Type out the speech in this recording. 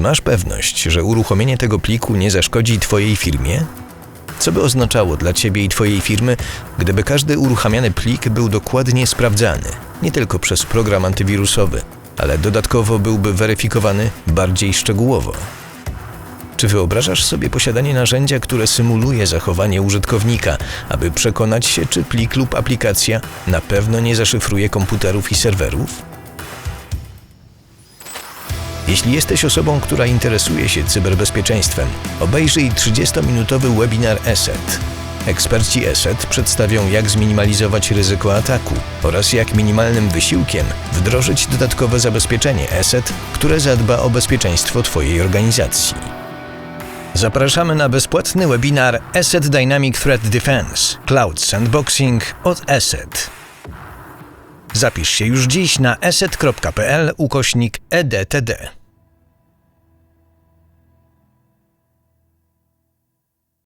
masz pewność, że uruchomienie tego pliku nie zaszkodzi Twojej firmie? Co by oznaczało dla Ciebie i Twojej firmy, gdyby każdy uruchamiany plik był dokładnie sprawdzany, nie tylko przez program antywirusowy, ale dodatkowo byłby weryfikowany bardziej szczegółowo? Czy wyobrażasz sobie posiadanie narzędzia, które symuluje zachowanie użytkownika, aby przekonać się, czy plik lub aplikacja na pewno nie zaszyfruje komputerów i serwerów? Jeśli jesteś osobą, która interesuje się cyberbezpieczeństwem, obejrzyj 30-minutowy webinar ESET. Eksperci ESET przedstawią, jak zminimalizować ryzyko ataku oraz jak minimalnym wysiłkiem wdrożyć dodatkowe zabezpieczenie ESET, które zadba o bezpieczeństwo Twojej organizacji. Zapraszamy na bezpłatny webinar Asset Dynamic Threat Defense Cloud Sandboxing od Asset. Zapisz się już dziś na asset.pl ukośnik EDTD.